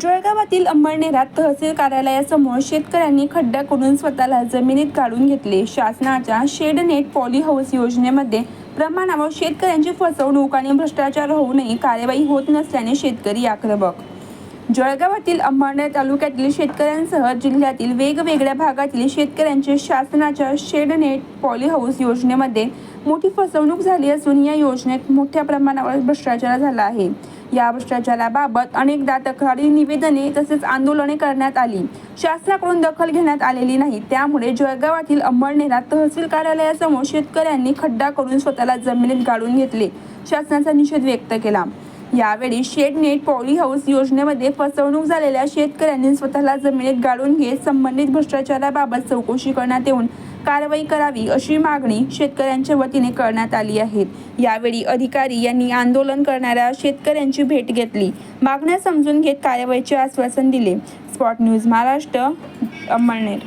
जळगावातील अंबळनेरात तहसील कार्यालयासमोर शेतकऱ्यांनी खड्डा करून स्वतःला जमिनीत काढून घेतले. शासनाच्या शेडनेट पॉली हाऊस योजनेमध्ये प्रमाणावर शेतकऱ्यांची फसवणूक आणि भ्रष्टाचार होऊनही कार्यवाही होत नसल्याने शेतकरी आक्रमक. जळगावातील अंबळनेर तालुक्यातील शेतकऱ्यांसह जिल्ह्यातील वेगवेगळ्या भागातील शेतकऱ्यांचे शासनाच्या शेडनेट पॉली हाऊस योजनेमध्ये मोठी फसवणूक झाली असून या योजनेत मोठ्या प्रमाणावर भ्रष्टाचार झाला आहे. या भ्रष्टाचाराबाबत अनेकदा तक्रारी निवेदने तसेच आंदोलने करण्यात आली. शासनाकडून दखल घेण्यात आलेली नाही. त्यामुळे जळगावातील अंमळनेरा तहसील कार्यालयासमोर शेतकऱ्यांनी खड्डा करून स्वतःला जमिनीत गाडून घेतले. शासनाचा निषेध व्यक्त केला. यावेळी शेडनेट पॉली हाऊस योजनेमध्ये फसवणूक झालेल्या शेतकऱ्यांनी स्वतःला जमिनीत गाडून घेत संबंधित भ्रष्टाचाराबाबत चौकशी करण्यात येऊन कारवाई करावी अशी मागणी शेतकऱ्यांच्या वतीने करण्यात आली आहे. यावेळी अधिकारी यांनी आंदोलन करणाऱ्या शेतकऱ्यांची भेट घेतली. मागण्या समजून घेत कारवाईचे आश्वासन दिले. Spot news Maharashtra Amalner.